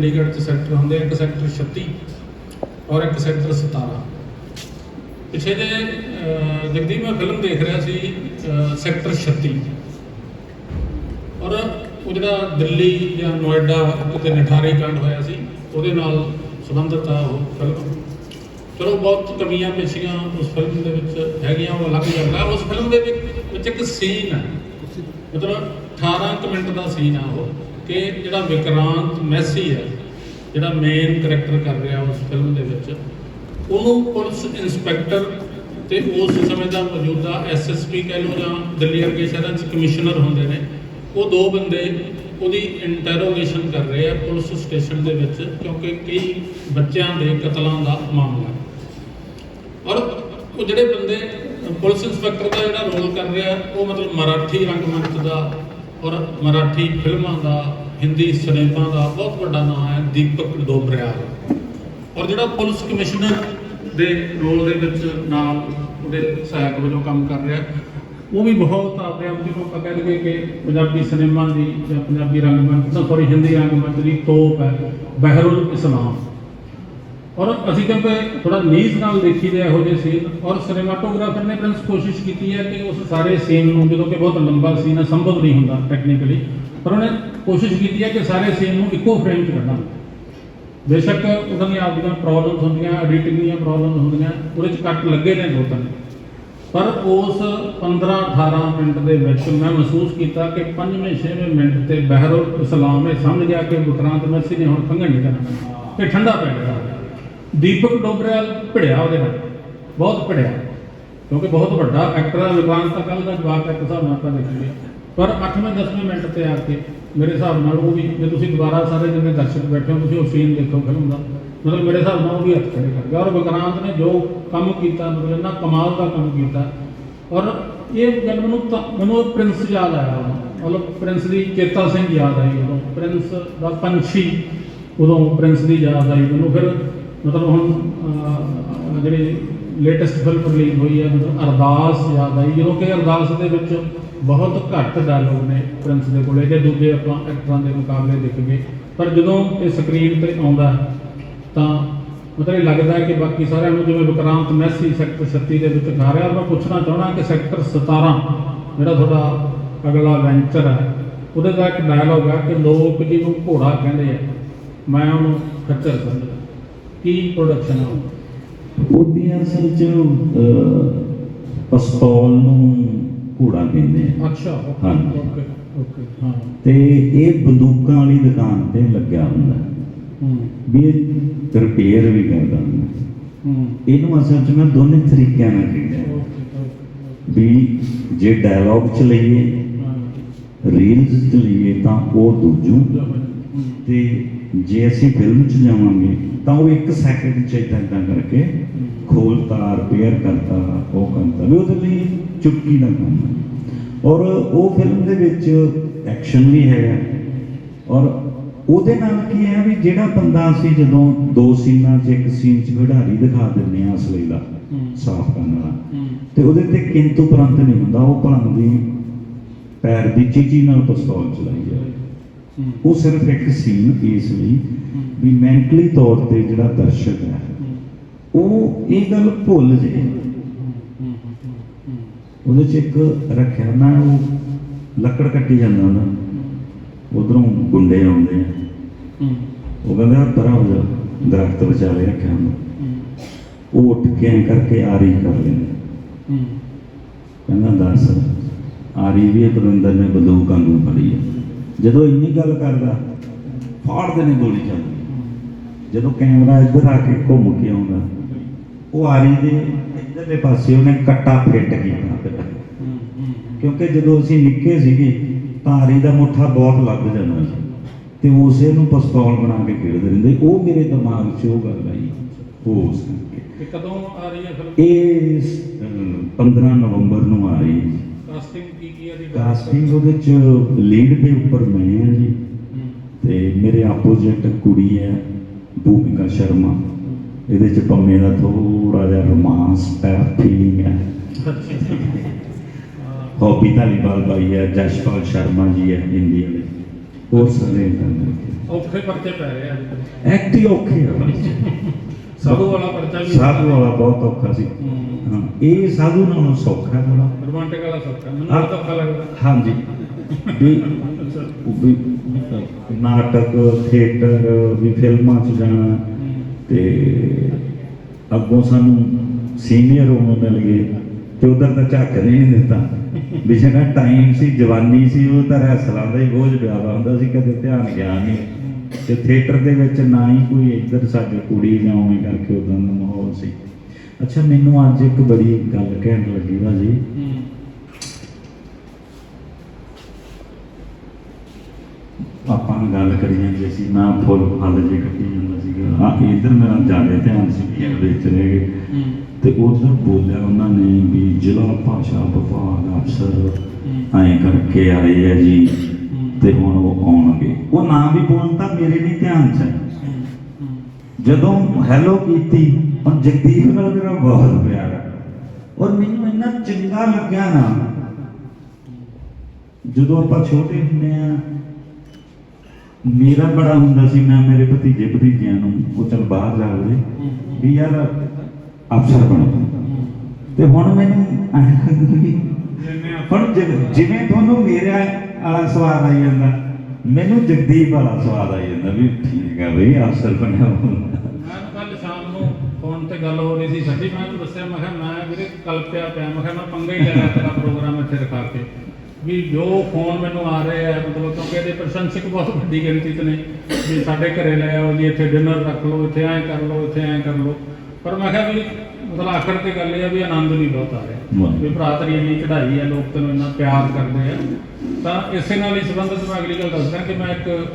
ਚੰਡੀਗੜ੍ਹ 'ਚ ਸੈਕਟਰ ਹੁੰਦੇ ਇੱਕ ਸੈਕਟਰ 36 ਔਰ ਇੱਕ ਸੈਕਟਰ 17 ਪਿਛੇ ਜੇ ਅਹ, ਜਗਦੀਪ ਮੈਂ ਫਿਲਮ ਦੇਖ ਰਿਹਾ ਸੀ ਸੈਕਟਰ 36 ਔਰ ਉਹ ਜਿਹੜਾ ਦਿੱਲੀ ਜਾਂ ਨੋਇਡਾ ਕਿਤੇ ਨਿਠਾਰੀ ਕਾਂਡ ਹੋਇਆ ਸੀ ਉਹਦੇ ਨਾਲ ਸੰਬੰਧਿਤ ਆ ਉਹ ਫਿਲਮ ਚਲੋ ਬਹੁਤ ਕਮੀਆਂ ਪੇਸ਼ੀਆਂ ਉਸ ਫਿਲਮ ਦੇ ਵਿੱਚ ਹੈਗੀਆਂ ਉਹ ਅਲੱਗ ਗੱਲ ਹੈ ਉਸ ਫਿਲਮ ਦੇ ਵਿੱਚ ਵਿੱਚ ਇੱਕ ਸੀਨ ਹੈ ਮਤਲਬ 18 ਕੁ ਮਿੰਟ ਦਾ ਸੀਨ ਆ ਉਹ। ਕਿ ਜਿਹੜਾ ਵਿਕਰਾਂਤ ਮੈਸੀ ਹੈ, ਜਿਹੜਾ ਮੇਨ ਕਰੈਕਟਰ ਕਰ ਰਿਹਾ ਉਸ ਫਿਲਮ ਦੇ ਵਿੱਚ, ਉਹਨੂੰ ਪੁਲਿਸ ਇੰਸਪੈਕਟਰ ਤੇ ਉਸ ਸਮੇਂ ਦਾ ਮੌਜੂਦਾ ਐਸਐਸਪੀ ਕਹਿ ਲਓ ਜਾਂ ਦਿੱਲੀ ਵਰਗੇ ਸ਼ਹਿਰਾਂ 'ਚ ਕਮਿਸ਼ਨਰ ਹੁੰਦੇ ਨੇ, ਉਹ ਦੋ ਬੰਦੇ ਉਹਦੀ ਇੰਟਰੋਗੇਸ਼ਨ ਕਰ ਰਹੇ ਆ ਪੁਲਿਸ ਸਟੇਸ਼ਨ ਦੇ ਵਿੱਚ ਕਿਉਂਕਿ ਕਈ ਬੱਚਿਆਂ ਦੇ ਕਤਲਾਂ ਦਾ ਮਾਮਲਾ ਔਰ ਉਹ ਜਿਹੜੇ ਬੰਦੇ ਪੁਲਿਸ ਇੰਸਪੈਕਟਰ ਦਾ ਜਿਹੜਾ ਰੋਲ ਕਰ ਰਿਹਾ, ਉਹ ਮਤਲਬ ਮਰਾਠੀ ਰੰਗਮੰਚ ਦਾ ਔਰ ਮਰਾਠੀ ਫਿਲਮਾਂ ਦਾ ਹਿੰਦੀ ਸਿਨੇਮਾ ਦਾ ਬਹੁਤ ਵੱਡਾ ਨਾਮ ਹੈ ਦੀਪਕ ਡੋਬਰਿਆਲ ਔਰ ਜਿਹੜਾ ਪੁਲਿਸ ਕਮਿਸ਼ਨਰ ਦੇ ਰੋਲ ਦੇ ਵਿੱਚ ਨਾਲ ਉਹਦੇ ਸਹਾਇਕ ਵਜੋਂ ਕੰਮ ਕਰ ਰਿਹਾ, ਉਹ ਵੀ ਬਹੁਤ ਆਪਦੇ ਆਪ ਜਿਹਨੂੰ ਆਪਾਂ ਕਹਿ ਲਈਏ ਕਿ ਪੰਜਾਬੀ ਸਿਨੇਮਾ ਦੀ ਜਾਂ ਪੰਜਾਬੀ ਰੰਗਮੰਚ ਤਾਂ ਸੌਰੀ ਹਿੰਦੀ ਰੰਗਮੰਚ ਦੀ ਤੋਪ ਹੈ, ਬਹਿਰੁਲ ਇਸਲਾਮ। ਔਰ ਅਸੀਂ ਕਿਉਂਕਿ ਥੋੜਾ ਨੀਜ਼ ਨਾਲ ਦੇਖੀ ਦੇ ਇਹੋ ਜਿਹੇ ਸੀਨ ਔਰ ਸਿਨੇਮਾਟੋਗ੍ਰਾਫਰ ਨੇ ਪ੍ਰਿੰਸ ਕੋਸ਼ਿਸ਼ ਕੀਤੀ ਹੈ ਕਿ ਉਸ ਸਾਰੇ ਸੀਨ ਨੂੰ, ਜਦੋਂ ਕਿ ਬਹੁਤ ਲੰਬਾ ਸੀਨ ਹੈ, ਸੰਭਵ ਨਹੀਂ ਹੁੰਦਾ ਟੈਕਨੀਕਲੀ ਪਰ ਉਹਨੇ ਕੋਸ਼ਿਸ਼ ਕੀਤੀ ਹੈ ਕਿ ਸਾਰੇ ਸੀਨ ਨੂੰ ਇੱਕੋ ਫਰੇਮ 'ਚ ਕੱਢਾਂ ਬੇਸ਼ੱਕ ਉਹਨਾਂ ਦੀਆਂ ਆਪਦੀਆਂ ਪ੍ਰੋਬਲਮਸ ਹੁੰਦੀਆਂ ਐਡੀਟਿੰਗ ਦੀਆਂ ਪ੍ਰੋਬਲਮਸ ਹੁੰਦੀਆਂ, ਉਹਦੇ 'ਚ ਕੱਟ ਲੱਗੇ ਨੇ ਦੋ ਤਿੰਨ। ਪਰ ਉਸ 15-18 ਮਿੰਟ ਦੇ ਵਿੱਚ ਮੈਂ ਮਹਿਸੂਸ ਕੀਤਾ ਕਿ 5ਵੇਂ 6ਵੇਂ ਮਿੰਟ ਤੇ ਬਹਿਰੁਲ ਇਸਲਾਮ ਇਹ ਸਮਝ ਗਿਆ ਕਿ ਵਿਕਰਾਂਤ ਮੈਸੀ ਨੇ ਹੁਣ ਖੰਘਣ ਨਹੀਂ ਕਰਨਾ ਤੇ ਠੰਡਾ ਪੈ ਗਿਆ। ਦੀਪਕ ਡੋਬਰਿਆਲ ਭਿੜਿਆ ਉਹਦੇ ਨਾਲ। ਬਹੁਤ ਭਿੜਿਆ। ਕਿਉਂਕਿ ਬਹੁਤ ਵੱਡਾ ਐਕਟਰ ਹੈ ਵਿਕਰਾਂਤ ਤਾਂ ਕੱਲ ਦਾ ਜਵਾਬ ਹੈ, ਇੱਕ ਹਿਸਾਬ ਨਾਲ ਆਪਾਂ ਦੇਖੀਏ। ਪਰ 8ਵੇਂ 10ਵੇਂ ਮਿੰਟ ਤੇ ਆ ਕੇ ਮੇਰੇ ਹਿਸਾਬ ਨਾਲ ਉਹ ਵੀ, ਜੇ ਤੁਸੀਂ ਦੁਬਾਰਾ ਸਾਰੇ ਜਿੰਨੇ ਦਰਸ਼ਕ ਬੈਠੇ ਹੋ, ਤੁਸੀਂ ਉਹ ਸੀਨ ਦੇਖੋ ਫਿਲਮ ਦਾ। ਮਤਲਬ ਮੇਰੇ ਹਿਸਾਬ ਨਾਲ ਉਹ ਵੀ ਹੱਥ ਖੜੇ ਕਰ ਗਿਆ ਔਰ ਵਿਕਰਾਂਤ ਨੇ ਜੋ ਕੰਮ ਕੀਤਾ, ਮਤਲਬ ਇੰਨਾ ਕਮਾਲ ਦਾ ਕੰਮ ਕੀਤਾ। ਔਰ ਇਹ ਗੱਲ ਮੈਨੂੰ ਤਾਂ, ਮੈਨੂੰ ਪ੍ਰਿੰਸ ਯਾਦ ਆਇਆ ਮਤਲਬ ਪ੍ਰਿੰਸ ਦੀ ਚੇਤਾ ਸਿੰਘ ਯਾਦ ਆਈ ਉਦੋਂ। ਪ੍ਰਿੰਸ ਦਾ ਪੰਛੀ ਉਦੋਂ ਪ੍ਰਿੰਸ ਦੀ ਯਾਦ ਆਈ ਮੈਨੂੰ। ਫਿਰ ਮਤਲਬ ਹੁਣ ਜਿਹੜੀ ਲੇਟੈਸਟ ਫਿਲਮ ਰਿਲੀਜ਼ ਹੋਈ ਹੈ, ਮਤਲਬ ਅਰਦਾਸ ਯਾਦ ਆਈ। ਜਦੋਂ ਕਿ ਅਰਦਾਸ ਦੇ ਵਿੱਚ ਬਹੁਤ ਘੱਟ ਡਾਇਲੋਗ ਨੇ ਪ੍ਰਿੰਸ ਦੇ ਕੋਲੇ। ਜੇ ਦੂਜੇ ਆਪਾਂ ਐਕਟਰਾਂ ਦੇ ਮੁਕਾਬਲੇ ਦੇਖੀਏ। ਪਰ ਜਦੋਂ ਇਹ ਸਕਰੀਨ ਤੇ ਆਉਂਦਾ ਤਾਂ ਮਤਲਬ ਇਹ ਲੱਗਦਾ ਕਿ ਬਾਕੀ ਸਾਰਿਆਂ ਨੂੰ ਜਿਵੇਂ ਵਿਕਰਾਂਤ, ਮੈਸੀ ਸੈਕਟਰ 36 ਦੇ ਵਿੱਚ ਗਾ ਰਿਹਾ ਮੈਂ ਪੁੱਛਣਾ ਚਾਹਣਾ ਕਿ ਸੈਕਟਰ 17 ਜਿਹੜਾ ਤੁਹਾਡਾ ਅਗਲਾ ਵੈਂਚਰ ਹੈ, ਉਹਦੇ ਦਾ ਇੱਕ ਡਾਇਲੋਗ ਹੈ ਕਿ ਲੋਕ ਜਿਹਨੂੰ ਘੋੜਾ ਕਹਿੰਦੇ ਆ, ਮੈਂ ਉਹਨੂੰ ਖੱਚਰ ਸਮਝਦਾ। ਕੀ ਪ੍ਰੋਡਕਸ਼ਨ ਹੈ ਉਹਦੀਆਂ ਅਸਲ ਚ ਪਿਸਤੌਲ ਨੂੰ ਘੋੜਾ ਕਹਿੰਦੇ ਆ। ਅੱਛਾ। ਓਕੇ ਓਕੇ ਹਾਂ। ਤੇ ਇਹ ਬੰਦੂਕਾਂ ਵਾਲੀ ਦੁਕਾਨ ਤੇ ਲੱਗਿਆ ਹੁੰਦਾ। ਹੂੰ। ਵੀ ਇਹ ਰਿਪੇਅਰ ਵੀ ਕਰਦਾ ਹੁੰਦਾ। ਹੂੰ। ਇਹਨੂੰ ਅਸਲ ਚ ਮੈਂ ਦੋਨੇ ਤਰੀਕਿਆਂ ਨਾਲ ਕਹਿੰਦਾ ਵੀ ਜੇ ਡਾਇਲੌਗ ਚ ਲਈਏ ਰੀਲਸ ਚ ਲਈਏ ਤਾਂ ਉਹ ਦੂਜੂ। ਤੇ ਜੇ ਅਸੀਂ ਫਿਲਮ ਚ ਜਾਵਾਂਗੇ ਤਾਂ ਉਹ ਇੱਕ ਸੈਕਿੰਡ ਚ ਏਦਾਂ ਏਦਾਂ ਕਰਕੇ ਖੋਲਤਾ ਰਿਪੇਅਰ ਕਰਤਾ ਉਹ ਕਰਤਾ ਵੀ ਉਹਦੇ ਲਈ ਚੁਟਕੀ ਦਾ ਕੰਮ ਹੈ। ਔਰ ਉਹ ਫਿਲਮ ਦੇ ਵਿੱਚ ਐਕਸ਼ਨ ਵੀ ਹੈਗਾ ਔਰ ਉਹਦੇ ਨਾਲ ਕੀ ਹੈ ਵੀ ਜਿਹੜਾ ਬੰਦਾ ਅਸੀਂ ਜਦੋਂ ਦੋ ਸੀਨਾਂ 'ਚ ਇੱਕ ਸੀਨ 'ਚ ਖਿਡਾਰੀ ਦਿਖਾ ਦਿੰਦੇ ਆ ਅਸਲੀ ਦਾ ਸਾਫ਼ ਕਰਨ ਵਾਲਾ। ਤੇ ਉਹਦੇ ਤੇ ਕਿੰਤੂ ਪ੍ਰੰਤ ਨਹੀਂ ਹੁੰਦਾ ਉਹ ਭਲੰਗ ਦੀ ਪੈਰ ਦੀ ਚੀਚੀ ਨਾਲ ਪਿਸਤੌਲ ਚਲਾਈ ਹੂੰ ਉਹ ਸਿਰਫ ਇੱਕ ਸੀਨ ਇਸ ਲਈ ਵੀ ਮੈਂਟਲੀ ਤੌਰ ਤੇ ਜਿਹੜਾ ਦਰਸ਼ਕ ਹੈ ਉਹ ਇਹ ਗੱਲ ਭੁੱਲ ਜੇ ਉਹਦੇ ਚ ਇੱਕ ਰੱਖਿਆ ਮੈਂ ਉਹ ਲੱਕੜ ਕੱਟੀ ਜਾਂਦਾ ਨਾ ਉਧਰੋਂ ਗੁੰਡੇ ਆਉਂਦੇ ਆ। ਉਹ ਕਹਿੰਦੇ ਪਰਾਂ ਹੋ ਜਾ ਦਰਖਤ ਵਿਚਾਲੇ ਰੱਖਿਆ ਹੁੰਦਾ ਉਹ ਉੱਠ ਕੇ ਐਂ ਕਰਕੇ ਆਰੀ ਕਰ ਲੈਂਦੇ। ਕਹਿੰਦਾ ਦੱਸ ਆਰੀ ਵੀ ਬਰਿੰਦਰ ਨੇ ਬੰਦੂਕ ਵਾਂਗੂ ਫੜੀ ਹੈ ਜਦੋਂ ਇੰਨੀ ਗੱਲ ਕਰਦਾ ਫਾੜਦੇ ਨੇ ਗੋਲੀ ਚੱਲਦੀ ਜਦੋਂ ਕੈਮਰਾ ਇੱਧਰ ਆ ਕੇ ਘੁੰਮ ਕੇ ਆਉਂਦਾ ਉਹ ਆਰੀ ਦੇ ਇੱਧਰਲੇ ਪਾਸੇ ਉਹਨੇ ਕੱਟਾ ਫਿੱਟ ਕੀਤਾ ਕਿਉਂਕਿ ਜਦੋਂ ਅਸੀਂ ਨਿੱਕੇ ਸੀਗੇ ਤਾਂ ਆਰੀ ਦਾ ਮੁੱਠਾ ਬਹੁਤ ਲੱਗ ਜਾਂਦਾ ਸੀ। ਤੇ ਉਸੇ ਨੂੰ ਪਿਸਤੌਲ ਬਣਾ ਕੇ ਖੇਡਦੇ ਰਹਿੰਦੇ। ਉਹ ਮੇਰੇ ਦਿਮਾਗ 'ਚ ਉਹ ਗੱਲ ਆਈ ਉਹ ਉਸ ਕਰਕੇ ਤੇ ਕਦੋਂ ਆ ਰਹੀ ਹੈ ਫਿਲਮ? ਇਹ ਅਹ, 15 ਨਵੰਬਰ ਨੂੰ ਆ ਰਹੀ ਹੈ ਕਾਸਟਿੰਗ ਹੈ ਕਾਸਟਿੰਗ ਉਹਦੇ 'ਚ ਲੀਡ ਦੇ ਉੱਪਰ ਮੈਂ ਹਾਂ ਜੀ। ਤੇ ਮੇਰੇ ਆਪੋਜੀਟ ਕੁੜੀ ਹੈ ਭੂਮਿਕਾ ਸ਼ਰਮਾ। ਇਹਦੇ 'ਚ ਪੰਮੇ ਦਾ ਥੋੜਾ ਜਿਹਾ ਰੋਮਾਂਸ ਟੈਪ ਫੀਲਿੰਗ ਹੈ। ਹੌਬੀ ਧਾਲੀਵਾਲ ਬਾਈ ਹੈ ਜਸ਼ਪਾਲ ਸ਼ਰਮਾ ਜੀ ਹੈ ਹਿੰਦੀ ਵਾਲੇ। ਹੋਰ ਸਾਰੇ ਔਖੇ ਪਰਚੇ ਪੈ ਰਹੇ ਆ। ਐਕਟ ਹੀ ਔਖੇ ਆ। ਸਾਧੂ ਵਾਲਾ ਪਰਚਾ ਵੀ ਸਾਧੂ ਵਾਲਾ ਬਹੁਤ ਔਖਾ ਸੀ। ਹੂੰ। ਇਹ ਸਾਧੂ ਨਾਲੋਂ ਸੌਖਾ ਹੈ ਥੋੜਾ ਰੋਮਾਂਟਿਕ ਵਾਲਾ ਸੌਖਾ ਮੈਨੂੰ ਹਾਂ। ਬਹੁਤ ਔਖਾ ਲੱਗਦਾ। ਹਾਂਜੀ। ਵੀ ਅੱਛਾ ਵੀ ਨਾਟਕ ਥੀਏਟਰ ਵੀ ਫਿਲਮਾਂ 'ਚ ਜਾਣਾ। ਤੇ ਅੱਗੋਂ ਸਾਨੂੰ ਸੀਨੀਅਰ ਹੋਣ ਮਿਲ ਗਏ। ਤੇ ਉਧਰ ਤਾਂ ਝੱਕ ਨਹੀਂ ਦਿੱਤਾ। ਵੀ ਜਿਹੜਾ ਟਾਈਮ ਸੀ ਜਵਾਨੀ ਸੀ ਉਹ ਤਾਂ ਰੈਸਲਾਂ ਦਾ ਹੀ ਬੋਝ ਪਿਆ ਵਾ। ਹੁੰਦਾ ਸੀ ਕਦੇ ਧਿਆਨ ਗਿਆ ਨਹੀਂ। ਤੇ ਥੀਏਟਰ ਦੇ ਵਿੱਚ ਨਾ ਹੀ ਕੋਈ ਇੱਧਰ ਸਾਡੇ ਕੁੜੀ ਜਾਂ ਉਵੇਂ ਕਰਕੇ ਉਦੋਂ ਦਾ ਮਾਹੌਲ ਸੀ। ਅੱਛਾ ਮੈਨੂੰ ਅੱਜ ਇੱਕ ਬੜੀ ਗੱਲ ਕਹਿਣ ਲੱਗੀ ਭਾਜੀ। ਆਪਾਂ ਗੱਲ ਕਰੀਆਂ ਜੇ ਸੀ ਮੈਂ ਫੁੱਲ ਫਲ ਜੇ ਕੱਟੀ ਜਾਂਦਾ ਸੀਗਾ। ਆ ਇਧਰ ਮੇਰਾ ਜ਼ਿਆਦਾ ਧਿਆਨ ਸੀ ਵੀ ਇਹਦੇ ਵਿੱਚ ਰਹਿ ਗਏ। ਤੇ ਉਧਰ ਬੋਲਿਆ ਉਹਨਾਂ ਨੇ ਵੀ ਜ਼ਿਲ੍ਹਾ ਭਾਸ਼ਾ ਵਿਭਾਗ ਅਫਸਰ ਐਂ ਕਰਕੇ ਆਏ ਆ ਜੀ ਤੇ ਹੁਣ ਉਹ ਆਉਣਗੇ। ਉਹ ਨਾਂ ਵੀ ਬੋਲਤਾ ਮੇਰੇ ਨਹੀਂ ਧਿਆਨ ਚ ਜਦੋਂ ਹੈਲੋ ਕੀਤੀ, ਹੁਣ ਜਗਦੀਪ ਨਾਲ ਮੇਰਾ ਬਹੁਤ ਪਿਆਰ ਹੈ। ਔਰ ਮੈਨੂੰ ਇੰਨਾ ਚੰਗਾ ਲੱਗਿਆ ਨਾ, ਜਦੋਂ ਆਪਾਂ ਛੋਟੇ ਹੁੰਦੇ ਆ, ਮੇਰਾ ਬੜਾ ਹੁੰਦਾ ਸੀ, ਮੈਂ ਮੇਰੇ ਭਤੀਜੇ ਭਤੀਜਿਆਂ ਨੂੰ ਉਹ ਚਲ ਬਾਹਰ ਜਾਵੇ ਵੀ ਯਾਰ ਅਫਸਰ ਬਣੋ। ਹੂੰ ਤੇ ਹੁਣ ਮੈਨੂੰ ਹੁਣ ਜਿਵੇਂ ਤੁਹਾਨੂੰ ਮੇਰਾ ਸਵਾਦ ਆਈ ਜਾਂਦਾ ਮੈਨੂੰ ਜਗਦੀਪ ਵਾਲਾ ਸਵਾਦ ਆਈ ਜਾਂਦਾ ਵੀ ਠੀਕ ਹੈ ਬਈ ਅਫਸਰ ਬਣਿਆ ਹੋਊਗਾ। ਮੈਂ ਕੱਲ ਸ਼ਾਮ ਨੂੰ ਫੋਨ ਤੇ ਗੱਲ ਹੋ ਰਹੀ ਸੀ ਸੱਚੀ ਮੈਂ ਉਹਨੂੰ ਦੱਸਿਆ ਮੈਂ ਕਿਹਾ ਮੈਂ ਵੀਰੇ ਕਲਪਿਆ ਪਿਆ ਮੈਂ ਕਿਹਾ ਮੈਂ ਪੰਗਾ ਹੀ ਲੈ ਲਿਆ ਤੇਰਾ ਪ੍ਰੋਗਰਾਮ ਇੱਥੇ ਰਖਾ ਕੇ ਵੀ ਜੋ ਫੋਨ ਮੈਨੂੰ ਆ ਰਹੇ ਆ ਮਤਲਬ ਕਿਉਂਕਿ ਇਹਦੇ ਪ੍ਰਸ਼ੰਸਕ ਬਹੁਤ ਵੱਡੀ ਗਿਣਤੀ 'ਚ ਨੇ ਵੀ ਸਾਡੇ ਘਰੇ ਲੈ ਆਓ ਜੀ ਇੱਥੇ ਡਿਨਰ ਰੱਖ ਲਓ ਇੱਥੇ ਐਂ ਕਰ ਲਓ ਇੱਥੇ ਐਂ ਕਰ ਲਓ ਪਰ ਮੈਂ ਕਿਹਾ ਵੀ ਮਤਲਬ ਆਖਰ ਤੇ ਗੱਲ ਇਹ ਆ ਵੀ ਆਨੰਦ ਵੀ ਬਹੁਤ ਆ ਰਿਹਾ। ਵੀ ਭਰਾ ਤੇਰੀ ਇੰਨੀ ਚੜ੍ਹਾਈ ਹੈ ਲੋਕ ਤੈਨੂੰ ਇੰਨਾ ਪਿਆਰ ਕਰਦੇ ਆ ਤਾਂ ਇਸੇ ਨਾਲ ਹੀ ਸੰਬੰਧਿਤ ਮੈਂ ਅਗਲੀ ਗੱਲ ਦੱਸਦਾ ਕਿ ਮੈਂ ਇੱਕ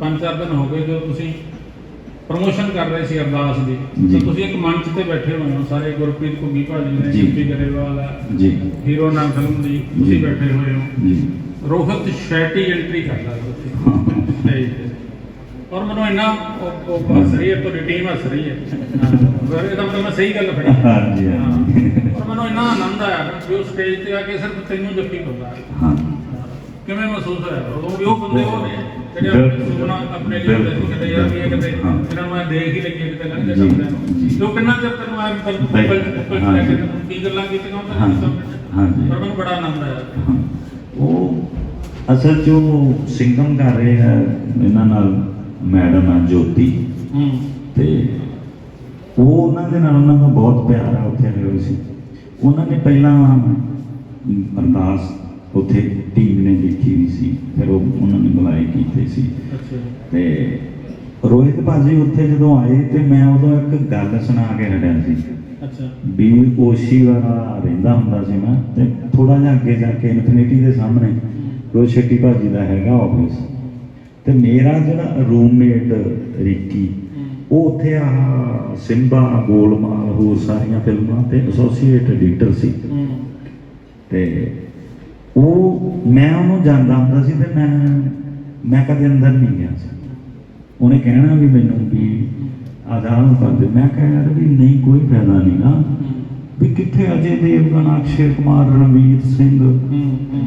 ਪੰਜ ਚਾਰ ਦਿਨ ਹੋ ਗਏ ਜੋ ਤੁਸੀਂ ਪ੍ਰਮੋਸ਼ਨ ਕਰ ਰਹੇ ਸੀ ਅਰਦਾਸ ਦੀ। ਤਾਂ ਤੁਸੀਂ ਇੱਕ ਮੰਚ ਤੇ ਬੈਠੇ ਹੋਏ ਹੋ। ਸਾਰੇ ਗੁਰਪ੍ਰੀਤ ਘੁੱਗੀ ਭਾਜੀ ਨੇ। ਜੀਪੀ ਗਰੇਵਾਲ ਹੈ ਜੀ। ਹੀਰੋ ਨਾਮ ਫਿਲਮ ਦੀ ਤੁਸੀਂ। ਬੈਠੇ ਹੋਏ ਹੋ। ਜੀ। ਰੋਹਿਤ ਸ਼ੈਟੀ ਐਂਟਰੀ ਕਰਦਾ ਹੈ। ਉੱਥੇ ਤੇ ਔਰ ਮੈਨੂੰ ਇੰਨਾ ਹੱਸ ਰਹੀ ਹੈ ਤੁਹਾਡੀ ਟੀਮ ਹੱਸ ਰਹੀ ਹੈ। ਇਹਦਾ ਮਤਲਬ ਮੈਂ ਸਹੀ ਗੱਲ ਫੜੀ। ਹਾਂਜੀ। ਹਾਂ। ਔਰ ਮੈਨੂੰ ਇੰਨਾ ਆਨੰਦ ਆਇਆ ਕਿ ਉਹ ਸਟੇਜ ਤੇ ਆ ਕੇ ਸਿਰਫ ਤੈਨੂੰ ਜੱਫੀ ਪਾਉਂਦਾ। ਹਾਂ। ਕਿਵੇਂ ਮਹਿਸੂਸ ਹੋਇਆ ਉਹ ਵੀ ਉਹ ਬੰਦੇ ਉਹ ਨੇ ਜਿਹੜੇ। ਸੁਪਨਾ ਆਪਣੇ ਲਈ ਹੁੰਦੇ ਸੀ ਕਿਤੇ ਯਾਰ ਵੀ ਇਹ ਕਿਤੇ ਹਾਂ। ਇਹਨਾਂ ਨੂੰ ਮੈਂ ਦੇਖ ਹੀ ਲੱਗੀ ਕਿਤੇ ਲੰਘਦੇ ਜੀ, ਸਾਹਮਣੇ ਨੂੰ। ਤੇ ਕਿੰਨਾ ਚਿਰ ਤੈਨੂੰ ਆਇਆ ਪਲ ਪਲ ਪਲ ਹਾਂ ਕੇ ਗੱਲਾਂ ਕੀਤੀਆਂ ਤਾਂ ਹਾਂ ਨਹੀਂ ਜੀ, ਸਮਝ ਹਾਂ ਜੀ। ਪਰ ਮੈਨੂੰ ਬੜਾ ਆਨੰਦ ਆਇਆ ਹਾਂ। ਉਹ ਅਸਲ ਜੋ ਸਿੰਗਮ ਕਰ ਰਹੇ ਹੈ ਇਹਨਾਂ ਨਾਲ ਮੈਡਮ ਹੈ ਜੋਤੀ ਹੂੰ ਤੇ ਉਹ ਉਹਨਾਂ ਦੇ ਨਾਲ ਉਹਨਾਂ ਦਾ ਬਹੁਤ ਪਿਆਰ ਆ ਉੱਥੇ ਰਹੇ ਸੀ ਉਹਨਾਂ ਨੇ ਪਹਿਲਾਂ ਅਰਦਾਸ ਉੱਥੇ ਟੀਮ ਨੇ ਦੇਖੀ ਵੀ ਸੀ ਫਿਰ ਉਹ ਉਹਨਾਂ ਨੇ ਬੁਲਾਏ ਕੀਤੇ ਸੀ। ਅੱਛਾ ਤੇ ਰੋਹਿਤ ਭਾਜੀ ਉੱਥੇ ਜਦੋਂ ਆਏ ਤੇ ਮੈਂ ਉਦੋਂ ਇੱਕ ਗੱਲ ਸੁਣਾ ਕੇ ਹਟਿਆ ਸੀ। ਅੱਛਾ। ਵੀ ਓਸ਼ੀ ਵਾਲਾ ਰਹਿੰਦਾ ਹੁੰਦਾ ਸੀ ਮੈਂ ਤੇ ਥੋੜਾ ਜਿਹਾ ਅੱਗੇ ਜਾ ਕੇ ਇਨਫਿਨਿਟੀ ਦੇ ਸਾਹਮਣੇ ਰੋਹਿਤ ਸ਼ੈਟੀ ਭਾਜੀ ਦਾ ਹੈਗਾ ਆਫਿਸ ਤੇ ਮੇਰਾ ਜਿਹੜਾ ਰੂਮਮੇਟ ਰਿੱਕੀ ਉਹ ਉੱਥੇ ਆ ਸਿੰਬਾ ਗੋਲਮਾਲ ਹੋਰ ਸਾਰੀਆਂ ਫਿਲਮਾਂ ਤੇ ਐਸੋਸੀਏਟ ਐਡੀਟਰ ਸੀ। ਤੇ ਉਹ ਮੈਂ ਉਹਨੂੰ ਜਾਣਦਾ ਹੁੰਦਾ ਸੀ ਤੇ ਮੈਂ ਮੈਂ ਕਦੇ ਅੰਦਰ ਨਹੀਂ ਗਿਆ ਸੀ। ਉਹਨੇ ਕਹਿਣਾ ਵੀ ਮੈਨੂੰ ਵੀ ਆਜ਼ਾਦ ਕਰ ਦੇ। ਮੈਂ ਕਿਹਾ ਯਾਰ ਵੀ ਨਹੀਂ, ਕੋਈ ਫਾਇਦਾ ਨਹੀਂ ਨਾ। ਵੀ ਕਿੱਥੇ ਅਜੇ ਦੇਵਗਨ ਅਕਸ਼ੇ ਕੁਮਾਰ, ਰਣਵੀਰ ਸਿੰਘ?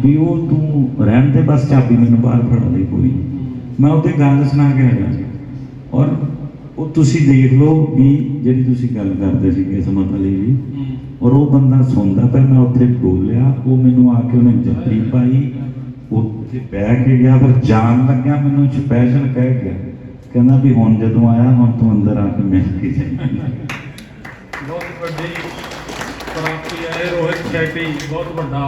ਵੀ ਉਹ ਤੂੰ ਰਹਿਣ ਦੇ, ਬਸ ਚਾਬੀ ਮੈਨੂੰ ਬਾਹਰ ਫੜਾ ਦੇ ਕੋਈ ਮੈਂ ਉਹਦੇ ਗੱਲ ਸੁਣਾ ਕੇ ਹਟਿਆ ਸੀ। ਔਰ ਉਹ ਤੁਸੀਂ ਦੇਖ ਲਓ ਵੀ ਜਿਹੜੀ ਤੁਸੀਂ ਗੱਲ ਕਰਦੇ ਸੀ ਕਿਸਮਤ ਵਾਲੀ ਵੀ ਔਰ ਉਹ ਬੰਦਾ ਸੁਣਦਾ ਪਰ ਮੈਂ ਉੱਥੇ ਬੋਲਿਆ ਉਹ ਮੈਨੂੰ ਆ ਕੇ ਉਹਨੇ ਜੱਫੀ ਪਾਈ ਉੱਥੇ ਬਹਿ ਕੇ ਗਿਆ ਪਰ ਜਾਣ ਲੱਗਿਆ ਮੈਨੂੰ ਸਪੈਸ਼ਲ ਕਹਿ ਗਿਆ ਕਹਿੰਦਾ ਵੀ ਹੁਣ ਜਦੋਂ ਆਇਆ ਹੁਣ ਤੂੰ ਅੰਦਰ ਆ ਕੇ ਮਿਲ ਕੇ ਜਾਈਂ ਬਹੁਤ ਵੱਡੀ ਪ੍ਰਾਪਤੀ ਹੈ ਰੋਹਿਤ ਸ਼ੈਟੀ ਬਹੁਤ ਵੱਡਾ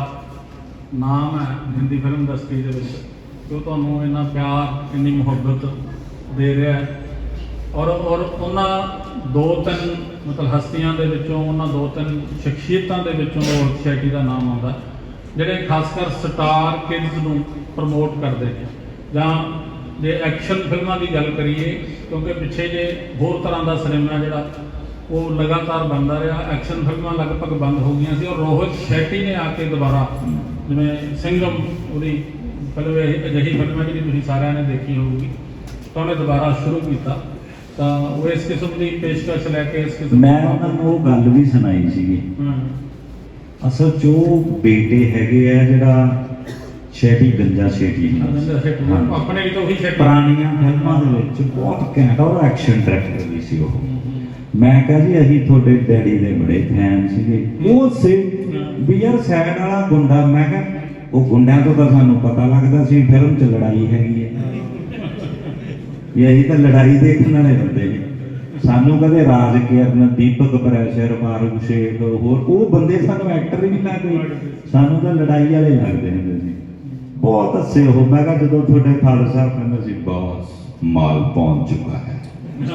ਨਾਮ ਹੈ ਹਿੰਦੀ ਫਿਲਮ ਇੰਡਸਟਰੀ ਦੇ ਵਿੱਚ ਜੋ ਤੁਹਾਨੂੰ ਇੰਨਾ ਪਿਆਰ ਇੰਨੀ ਮੁਹੱਬਤ ਦੇ ਰਿਹਾ ਹੈ। ਔਰ ਔਰ ਉਹਨਾਂ ਦੋ ਤਿੰਨ ਮਤਲਬ ਹਸਤੀਆਂ ਦੇ ਵਿੱਚੋਂ ਉਹਨਾਂ ਦੋ ਤਿੰਨ ਸ਼ਖਸੀਅਤਾਂ ਦੇ ਵਿੱਚੋਂ ਰੋਹਿਤ ਸ਼ੈਟੀ ਦਾ ਨਾਮ ਆਉਂਦਾ, ਜਿਹੜੇ ਖਾਸ ਕਰ ਸਟਾਰ ਕਿਡਸ ਨੂੰ ਪ੍ਰਮੋਟ ਕਰਦੇ ਨੇ। ਜਾਂ ਜੇ ਐਕਸ਼ਨ ਫਿਲਮਾਂ ਦੀ ਗੱਲ ਕਰੀਏ, ਕਿਉਂਕਿ ਪਿੱਛੇ ਜੇ ਹੋਰ ਤਰ੍ਹਾਂ ਦਾ ਸਿਨੇਮਾ ਜਿਹੜਾ, ਉਹ ਲਗਾਤਾਰ ਬਣਦਾ ਰਿਹਾ, ਐਕਸ਼ਨ ਫਿਲਮਾਂ ਲਗਭਗ ਬੰਦ ਹੋ ਗਈਆਂ ਸੀ, ਔਰ ਰੋਹਿਤ ਸ਼ੈਟੀ ਨੇ ਆ ਕੇ ਦੁਬਾਰਾ ਜਿਵੇਂ ਸਿੰਘਮ ਉਹਦੀ ਫਿਲਮ ਇਹ ਅਜਿਹੀ ਫਿਲਮ ਹੈ ਜਿਹੜੀ ਤੁਸੀਂ ਸਾਰਿਆਂ ਨੇ ਦੇਖੀ ਹੋਊਗੀ, ਤਾਂ ਉਹਨੇ ਦੁਬਾਰਾ ਸ਼ੁਰੂ ਕੀਤਾ। ਤਾਂ ਉਹ ਇਸ ਕਿਸਮ ਦੀ ਪੇਸ਼ਕਸ਼ ਲੈ ਕੇ ਇਸ ਕਿਸਮ ਮੈਂ ਉਹਨਾਂ ਨੂੰ ਉਹ ਗੱਲ ਵੀ ਸੁਣਾਈ ਸੀਗੀ। ਹੂੰ। ਅਸਲ ਉਹ ਬੇਟੇ ਹੈਗੇ ਆ ਜਿਹੜਾ ਛੇਟੀ ਗੰਜਾ ਛੇਟੀ। ਆਪਣੇ ਵੀ ਤਾਂ ਉਹੀ ਸੈਟ। ਪੁਰਾਣੀਆਂ ਫਿਲਮਾਂ ਦੇ ਵਿੱਚ ਬਹੁਤ ਘੈਂਟ ਔਰ ਐਕਸ਼ਨ ਡਾਇਰੈਕਟਰ ਵੀ ਸੀ ਉਹ। ਮੈਂ ਕਿਹਾ ਜੀ ਅਸੀਂ ਤੁਹਾਡੇ ਡੈਡੀ ਦੇ ਬੜੇ ਫੈਨ ਸੀਗੇ। ਉਹ ਸੇ ਵੀ ਯਾਰ ਸੈਡ ਵਾਲਾ ਗੁੰਡਾ ਮੈਂ ਕਿਹਾ ਉਹ ਗੁੰਡਿਆਂ ਤੋਂ ਤਾਂ ਸਾਨੂੰ ਪਤਾ ਲੱਗਦਾ ਸੀ ਫਿਲਮ 'ਚ ਲੜਾਈ ਹੈਗੀ ਹੈ। ਵੀ ਅਸੀਂ ਤਾਂ ਲੜਾਈ ਦੇਖਣ ਵਾਲੇ ਬੰਦੇ ਨੇ। ਸਾਨੂੰ ਕਦੇ ਰਾਜ ਕਿਰਨ ਦੀਪਕ ਪ੍ਰੈਸ਼ਰ, ਮਾਰੂ ਸ਼ੇਖ, ਹੋਰ ਉਹ ਬੰਦੇ ਸਾਨੂੰ ਐਕਟਰ ਹੀ ਲੱਗਦੇ। ਸਾਨੂੰ ਤਾਂ ਲੜਾਈ ਵਾਲੇ ਲੱਗਦੇ ਹੁੰਦੇ ਸੀ। ਬਹੁਤ ਹੱਸੇ ਉਹ ਮੈਂ ਕਿਹਾ ਜਦੋਂ ਤੁਹਾਡੇ ਫਾਦਰ ਸਾਹਿਬ ਕਹਿੰਦੇ ਸੀ, ਬਾਸ, ਮਾਲ ਪਹੁੰਚ ਚੁੱਕਾ ਹੈ।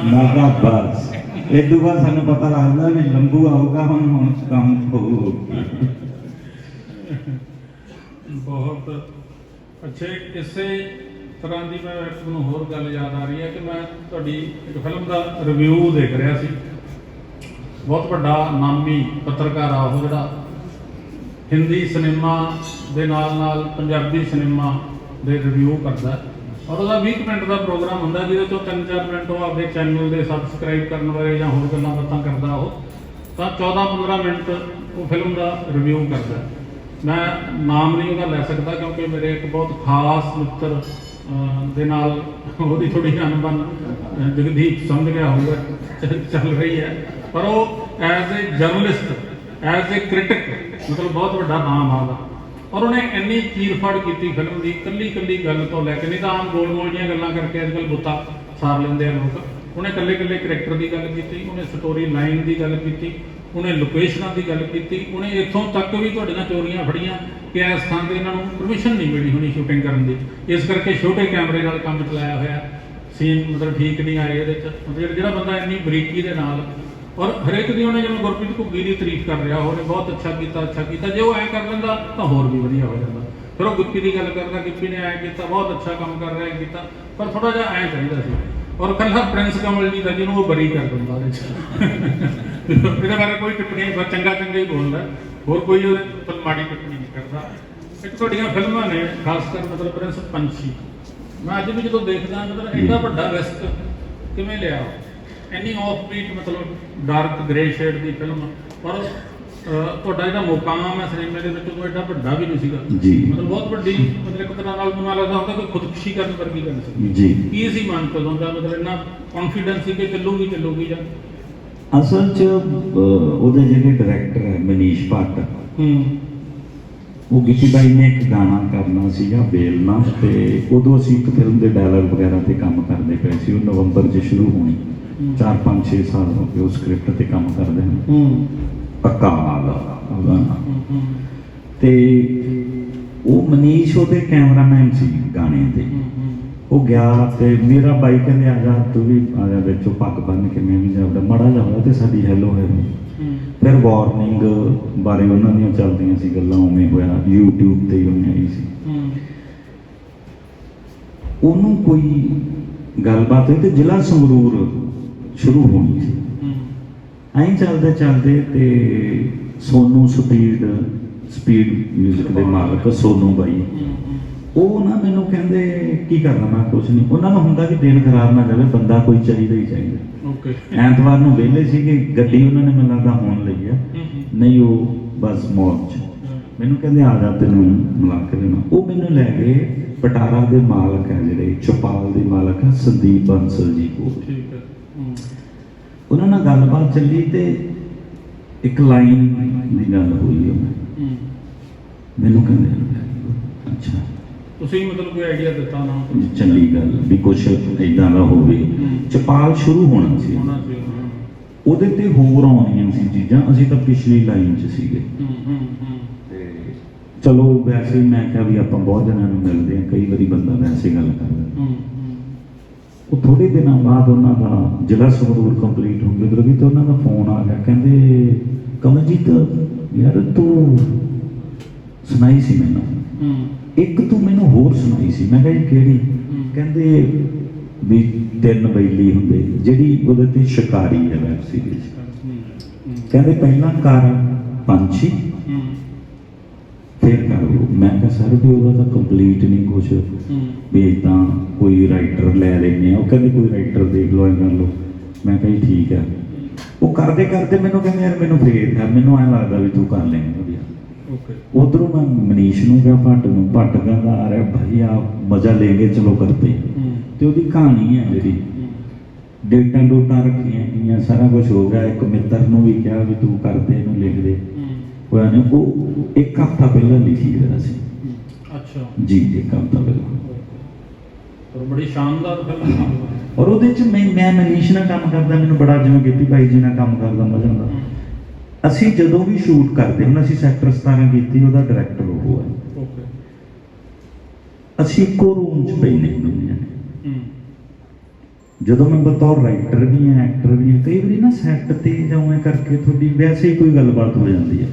ਮੈਂ ਕਿਹਾ, ਬਸ। ਇਹ ਬਾਅਦ ਸਾਨੂੰ ਪਤਾ ਲੱਗਦਾ ਵੀ ਲੰਬੂ ਆਊਗਾ, ਹੁਣ ਹੁਣ ਕੰਮ ਹੋਊ ਬਹੁਤ ਅੱਛੇ, ਇਸੇ ਤਰ੍ਹਾਂ ਦੀ ਮੈਂ ਇੱਕ ਨੂੰ ਹੋਰ ਗੱਲ ਯਾਦ ਆ ਰਹੀ ਹੈ ਕਿ ਮੈਂ ਤੁਹਾਡੀ ਇੱਕ ਫਿਲਮ ਦਾ ਰਿਵਿਊ ਦੇਖ ਰਿਹਾ ਸੀ। ਬਹੁਤ ਵੱਡਾ ਨਾਮੀ ਪੱਤਰਕਾਰ ਆ ਉਹ ਜਿਹੜਾ ਹਿੰਦੀ ਸਿਨੇਮਾ ਦੇ ਨਾਲ ਨਾਲ ਪੰਜਾਬੀ ਸਿਨੇਮਾ ਦੇ ਰਿਵਿਊ ਕਰਦਾ ਔਰ ਉਹਦਾ 20 ਕੁ ਮਿੰਟ ਦਾ ਪ੍ਰੋਗਰਾਮ ਹੁੰਦਾ ਜਿਹਦੇ ਤੋਂ 3-4 ਮਿੰਟ ਉਹ ਆਪਣੇ ਚੈਨਲ ਦੇ ਸਬਸਕ੍ਰਾਈਬ ਕਰਨ ਬਾਰੇ ਜਾਂ ਹੋਰ ਗੱਲਾਂ ਬਾਤਾਂ ਕਰਦਾ ਉਹ, ਤਾਂ 14-15 ਮਿੰਟ ਉਹ ਫਿਲਮ ਦਾ ਰਿਵਿਊ ਕਰਦਾ ਮੈਂ ਨਾਮ ਨਹੀਂ ਉਹਦਾ ਲੈ ਸਕਦਾ ਕਿਉਂਕਿ ਮੇਰੇ ਇੱਕ ਬਹੁਤ ਖਾਸ ਮਿੱਤਰ ਦੇ ਨਾਲ ਉਹਦੀ ਥੋੜੀ ਅਨਬਨ ਜਗਦੀਪ ਸਮਝ ਗਿਆ ਹੋਊਗਾ ਚ- ਚੱਲ ਰਹੀ ਹੈ। ਪਰ ਉਹ as a journalist as a critic ਮਤਲਬ ਬਹੁਤ ਵੱਡਾ ਨਾਮ ਆਉਂਦਾ ਉਹਦਾ। ਔਰ ਉਹਨੇ ਇੰਨੀ ਚੀਰਫਾੜ ਕੀਤੀ ਫਿਲਮ ਦੀ ਕੱਲੀ ਕੱਲੀ ਗੱਲ ਤੋਂ ਲੈ ਕੇ, ਨਹੀਂ ਤਾਂ ਆਮ ਗੋਲ ਮੋਲ ਦੀਆਂ ਗੱਲਾਂ ਕਰਕੇ ਅੱਜਕੱਲ ਬੁੱਤਾ ਸਾਰ ਲੈਂਦੇ ਆ ਲੋਕ। ਉਹਨੇ ਕੱਲੇ ਕੱਲੇ ਕਰੈਕਟਰ ਦੀ ਗੱਲ ਕੀਤੀ, ਉਹਨੇ ਸਟੋਰੀ ਲਾਈਨ ਦੀ ਗੱਲ ਕੀਤੀ ਉਹਨੇ ਲੋਕੇਸ਼ਨਾਂ ਦੀ ਗੱਲ ਕੀਤੀ, ਉਹਨੇ ਇੱਥੋਂ ਤੱਕ ਵੀ ਤੁਹਾਡੀਆਂ ਚੋਰੀਆਂ ਫੜੀਆਂ ਕਿ ਇਸ ਥਾਂ ਤੇ ਇਹਨਾਂ ਨੂੰ ਪਰਮਿਸ਼ਨ ਨਹੀਂ ਮਿਲੀ ਹੋਣੀ ਸ਼ੂਟਿੰਗ ਕਰਨ ਦੀ। ਇਸ ਕਰਕੇ ਛੋਟੇ ਕੈਮਰੇ ਨਾਲ ਕੰਮ ਚਲਾਇਆ ਹੋਇਆ। ਸੀਨ ਮਤਲਬ ਠੀਕ ਨਹੀਂ ਆਏ ਇਹਦੇ ਚ। ਮਤਲਬ ਜਿਹੜਾ ਬੰਦਾ ਇੰਨੀ ਬਰੀਕੀ ਦੇ ਨਾਲ ਔਰ ਹਰੇਕ ਦੀ ਉਹਨੇ ਜਿਵੇਂ ਗੁਰਪ੍ਰੀਤ ਘੁੱਗੀ ਦੀ ਤਾਰੀਫ ਕਰ ਰਿਹਾ, ਉਹਨੇ ਬਹੁਤ ਅੱਛਾ ਕੀਤਾ ਅੱਛਾ ਕੀਤਾ। ਜੇ ਉਹ ਐ ਕਰ ਲੈਂਦਾ, ਤਾਂ ਹੋਰ ਵੀ ਵਧੀਆ ਹੋ ਜਾਂਦਾ। ਫਿਰ ਉਹ ਗੁੱਪੀ ਦੀ ਗੱਲ ਕਰਦਾ, ਗਿੱਪੀ ਨੇ ਐ ਕੀਤਾ, ਬਹੁਤ ਅੱਛਾ ਕੰਮ ਕਰ ਰਿਹਾ ਹੈ ਕੀਤਾ। ਪਰ ਥੋੜਾ ਜਿਹਾ ਐ ਚਾਹੀਦਾ ਸੀ। ਔਰ ਕੱਲਾ ਪ੍ਰਿੰਸ ਕਮਲ ਜੀ ਦਾ ਜਿਹਨੂੰ ਉਹ ਬਰੀ ਕਰ ਦਿੰਦਾ ਉਹਦੇ ਚ। ਇਹਦੇ ਬਾਰੇ ਕੋਈ ਟਿੱਪਣੀ ਨਹੀਂ ਬਸ ਚੰਗਾ ਚੰਗਾ ਹੀ ਬੋਲਦਾ। ਹੋਰ ਕੋਈ ਉਹਦੇ ਮਾੜੀ ਟਿੱਪਣੀ ਨਹੀਂ ਕਰਦਾ। ਇੱਕ ਤੁਹਾਡੀਆਂ ਫਿਲਮਾਂ ਨੇ ਖਾਸ ਕਰ ਮਤਲਬ ਪ੍ਰਿੰਸ ਪੰਛੀ। ਮੈਂ ਅੱਜ ਵੀ ਜਦੋਂ ਦੇਖਦਾ ਮਤਲਬ ਇੰਨਾ ਵੱਡਾ ਰਿਸਕ ਕਿਵੇਂ ਲਿਆ ਇੰਨੀ ਆਫ ਬੀਟ ਮਤਲਬ ਡਾਰਕ ਗ੍ਰੇ ਸ਼ੇਡ ਦੀ ਫਿਲਮ ਪਰ ਤੁਹਾਡਾ ਜਿਹੜਾ ਮੁਕਾਮ ਹੈ ਸਿਨੇਮੇ ਦੇ ਵਿੱਚ ਉਹ ਐਡਾ ਵੱਡਾ ਵੀ ਨਹੀਂ ਸੀਗਾ। ਮਤਲਬ ਬਹੁਤ ਵੱਡੀ ਮਤਲਬ ਇੱਕ ਤਰ੍ਹਾਂ ਨਾਲ ਮੈਨੂੰ ਲੱਗਦਾ ਹੁੰਦਾ ਕਿ ਖੁਦਕੁਸ਼ੀ ਕਰਨ ਵਰਗੀ ਗੱਲ ਸੀ। ਜੀ। ਕੀ ਸੀ ਮਨ ਚ ਹੁੰਦਾ ਮਤਲਬ ਇੰਨਾ ਕੌਨਫੀਡੈਂਸ ਸੀ ਕਿ ਚੱਲੂਗੀ ਚੱਲੂਗੀ ਜਾਂ ਅਸਲ 'ਚ ਉਹਦੇ ਜਿਹੜੇ ਡਾਇਰੈਕਟਰ ਹੈ ਮਨੀਸ਼ ਭੱਟ ਹੂੰ। ਉਹ ਗਿੱਪੀ ਬਾਈ ਨੇ ਇੱਕ ਗਾਣਾ ਕਰਨਾ ਸੀਗਾ ਬੇਲਣਾ ਤੇ ਉਦੋਂ ਅਸੀਂ ਇੱਕ ਫਿਲਮ ਦੇ ਡਾਇਲੌਗ ਵਗੈਰਾ ਤੇ ਕੰਮ ਕਰਦੇ ਪਏ ਸੀ ਉਹ ਨਵੰਬਰ 'ਚ ਸ਼ੁਰੂ ਹੋਣੀ। ਹੂੰ। 4 5 6 ਸਾਲ ਹੋ ਗਏ ਉਸ ਸਕ੍ਰਿਪਟ ਤੇ ਕੰਮ ਕਰਦੇ ਹਾਂ ਹੂੰ। ਅਕਾਲ ਉਹਦਾ ਨਾਮ ਹੂੰ ਤੇ ਉਹ ਮਨੀਸ਼ ਉਹਦੇ ਕੈਮਰਾਮੈਨ ਸੀ ਗਾਣੇ ਦੇ ਉਹ ਗਿਆ ਤੇ ਮੇਰਾ ਬਾਈ ਕਹਿੰਦੇ ਆ ਜਾ ਤੂੰ ਵੀ ਆ ਜਾ ਵਿੱਚੋਂ ਪੱਗ ਬੰਨ ਕੇ ਮੈਂ ਵੀ ਜਾਵੜਾ ਮੜਾ ਜਾ ਹੋਇਆ ਤੇ ਸਾਡੀ ਹੈਲੋ ਹੈ। ਫਿਰ ਵਾਰਨਿੰਗ ਬਾਰੇ ਉਹਨਾਂ ਦੀਆਂ ਚੱਲਦੀਆਂ ਸੀ ਗੱਲਾਂ ਉਵੇਂ ਹੋਇਆ। YouTube ਤੇ ਹੀ ਉਹਨੇ ਆਈ ਸੀ। ਉਹਨੂੰ ਕੋਈ ਗੱਲਬਾਤ ਹੋਈ ਤੇ ਜ਼ਿਲ੍ਹਾ ਸੰਗਰੂਰ ਸ਼ੁਰੂ ਹੋਣੀ ਸੀ। ਐਂ ਚੱਲਦੇ ਚੱਲਦੇ ਤੇ ਸੋਨੂ ਸਪੀਡ ਸਪੀਡ 뮤직 ਦੇ ਮਾਲਕ ਸੋਨੂ ਬਾਈ। ਉਹ ਨਾ ਮੈਨੂੰ ਕਹਿੰਦੇ ਕੀ ਕਰਨਾ ਮੈਂ ਕੁਛ ਨਹੀਂ। ਉਹਨਾਂ ਨੂੰ ਹੁੰਦਾ ਕਿ ਦਿਨ ਖਰਾਬ ਨਾ ਜਾਵੇ ਬੰਦਾ ਕੋਈ ਚਾਹੀਦਾ ਹੀ ਚਾਹੀਦਾ। ਓਕੇ ਐਤਵਾਰ ਨੂੰ ਵਿਹਲੇ ਸੀਗੇ ਗੱਡੀ ਉਹਨਾਂ ਨੇ ਮੈਨੂੰ ਲੱਗਦਾ ਹੋਣ ਲਈ ਆ। ਨਹੀਂ ਉਹ ਬਸ ਮੌਜ 'ਚ। ਮੈਨੂੰ ਕਹਿੰਦੇ ਆ ਜਾ ਤੈਨੂੰ ਮਿਲਾ ਕੇ ਦੇਣਾ। ਉਹ ਮੈਨੂੰ ਲੈ ਗਏ ਪਟਾਰਾ ਦੇ ਮਾਲਕ ਹੈ ਜਿਹੜੇ ਚਪਾਲ ਦੇ ਮਾਲਕ ਹੈ ਸੰਦੀਪ ਬੰਸਲ ਜੀ ਕੋਲ ਠੀਕ ਹੈ। ਉਹਨਾਂ ਨਾਲ ਗੱਲਬਾਤ ਚੱਲੀ ਤੇ ਇੱਕ ਲਾਈਨ ਦੀ ਗੱਲ ਹੋਈ ਉਹਨਾਂ। ਮੈਨੂੰ ਕਹਿੰਦੇ ਅੱਛਾ। ਤੁਸੀਂ ਮਤਲਬ ਕੋਈ ਆਈਡੀਆ ਦਿੱਤਾ ਨਾ ਚੰਗੀ ਗੱਲ ਵੀ ਕੁਛ ਇਦਾਂ ਦਾ ਹੋਵੇ। ਚਪਾਲ ਸ਼ੁਰੂ ਹੋਣਾ ਸੀ। ਹੋਣਾ ਸੀ ਹਾਂ। ਉਹਦੇ ਤੇ ਹੋਰ ਆਉਣੀਆਂ ਸੀ ਚੀਜ਼ਾਂ। ਅਸੀਂ ਤਾਂ ਪਿਛਲੀ ਲਾਈਨ 'ਚ ਸੀਗੇ। ਹੂੰ ਹੂੰ ਹੂੰ। ਤੇ ਚਲੋ ਵੈਸੇ ਮੈਂ ਕਿਹਾ ਵੀ ਆਪਾਂ ਬਹੁਤ ਜਣਾਂ ਨੂੰ ਮਿਲਦੇ ਆ ਕਈ ਵਾਰੀ ਬੰਦਾ ਵੈਸੇ ਗੱਲ ਕਰਦਾ। ਹੂੰ ਉਹ ਥੋੜੇ ਦਿਨਾਂ ਬਾਅਦ ਉਹਨਾਂ ਦਾ ਜ਼ਿਲ੍ਹਾ ਸੰਗਰੂਰ ਕੰਪਲੀਟ ਹੋ ਗਿਆ ਤੇ ਉਹਨਾਂ ਦਾ ਫੋਨ ਆ ਗਿਆ। ਕਹਿੰਦੇ ਕਮਲਜੀਤ ਯਾਰ ਤੂੰ ਸੁਣਾਈ ਸੀ ਮੈਨੂੰ? ਇੱਕ ਤੂੰ ਮੈਨੂੰ ਹੋਰ ਸੁਣਾਈ ਸੀ। ਮੈਂ ਕਿਹਾ ਜੀ ਕਿਹੜੀ? ਕਹਿੰਦੇ ਵੀ ਤਿੰਨ ਬੈਲੀ ਹੁੰਦੇ। ਜਿਹੜੀ ਉਹਦੇ ਤੇ ਸ਼ਿਕਾਰੀ ਹੈ ਵੈਬ ਸੀਰੀਜ਼। ਕਹਿੰਦੇ ਪਹਿਲਾਂ ਕਰ ਪੰਛੀ। ਫਿਰ ਕਰ ਮੈਂ ਕਿਹਾ ਸਰ ਵੀ ਉਹਦਾ ਤਾਂ ਕੰਪਲੀਟ ਨਹੀਂ ਹੂੰ। ਵੀ ਇਦਾਂ ਕੋਈ ਰਾਈਟਰ ਲੈ ਲੈਨੇ ਆ। ਉਹ ਕਹਿੰਦੇ ਕੋਈ ਰਾਈਟਰ ਦੇਖ ਲਓ ਇਹ ਕਰ ਲਓ। ਮੈਂ ਕਿਹਾ ਠੀਕ ਹੈ। ਉਹ ਕਰਦੇ ਕਰਦੇ ਮੈਨੂੰ ਕਹਿੰਦੇ ਯਾਰ ਮੈਨੂੰ ਫੇਰ ਕਰ। ਮੈਨੂੰ ਐਂ ਲੱਗਦਾ ਵੀ ਤੂੰ ਕਰ ਲੇਂਗਾ ਉਧਰੋਂ ਮੈਂ ਮਨੀਸ਼ ਨੂੰ ਕਿਹਾ ਭੱਟ ਨੂੰ ਭੱਟ ਕਹਿੰਦਾ ਆ ਰਿਹਾ ਭਾਈ ਆ ਮਜ਼ਾ ਲੈਂਗੇ ਚਲੋ ਕਰਤੇ ਤੇ ਉਹਦੀ ਕਹਾਣੀ ਹੈ ਜਿਹੜੀ ਡੇਟਾਂ ਡੋਟਾਂ ਰੱਖੀਆਂ ਗਈਆਂ ਸਾਰਾ ਕੁਝ ਹੋ ਗਿਆ। ਇੱਕ ਮਿੱਤਰ ਨੂੰ ਵੀ ਕਿਹਾ ਵੀ ਤੂੰ ਕਰਦੇ ਇਹਨੂੰ ਲਿਖ ਦੇ। ਹੋਇਆ ਨੇ ਉਹ ਇੱਕ ਹਫ਼ਤਾ ਪਹਿਲਾਂ ਲਿਖੀ ਗਿਆ ਸੀ। ਅੱਛਾ। ਜੀ ਇੱਕ ਹਫ਼ਤਾ ਪਹਿਲਾਂ। ਪਰ ਬੜੀ ਸ਼ਾਨਦਾਰ ਫਿਲਮ ਔਰ ਉਹਦੇ ਚ ਮੈਂ ਮੈਂ ਮਨੀਸ਼ ਨਾਲ ਕੰਮ ਕਰਦਾ ਮੈਨੂੰ ਬੜਾ ਜਿਵੇਂ ਗਿੱਪੀ ਭਾਈ ਜੀ ਨਾਲ ਕੰਮ ਕਰਦਾ ਮਜ਼ਾ ਆਉਂਦਾ। ਅਸੀਂ ਜਦੋਂ ਵੀ ਸ਼ੂਟ ਕਰਦੇ ਹੁਣ ਅਸੀਂ ਸੈਕਟਰ 17 ਕੀਤੀ ਉਹਦਾ ਡਾਇਰੈਕਟਰ ਉਹ ਹੈ ਓਕੇ ਅਸੀਂ ਇੱਕੋ ਰੂਮ 'ਚ ਬੈਠੇ ਹੁੰਦੇ ਹਾਂ। ਹੂੰ। ਜਦੋਂ ਮੈਂ ਬਤੌਰ ਰਾਈਟਰ ਵੀ ਹਾਂ ਐਕਟਰ ਵੀ ਹਾਂ ਕਈ ਵਾਰੀ ਨਾ ਸੈੱਟ ਤੇ ਜਾਂ ਉਵੇਂ ਕਰਕੇ ਤੁਹਾਡੀ ਵੈਸੇ ਹੀ ਕੋਈ ਗੱਲਬਾਤ ਹੋ ਜਾਂਦੀ ਹੈ।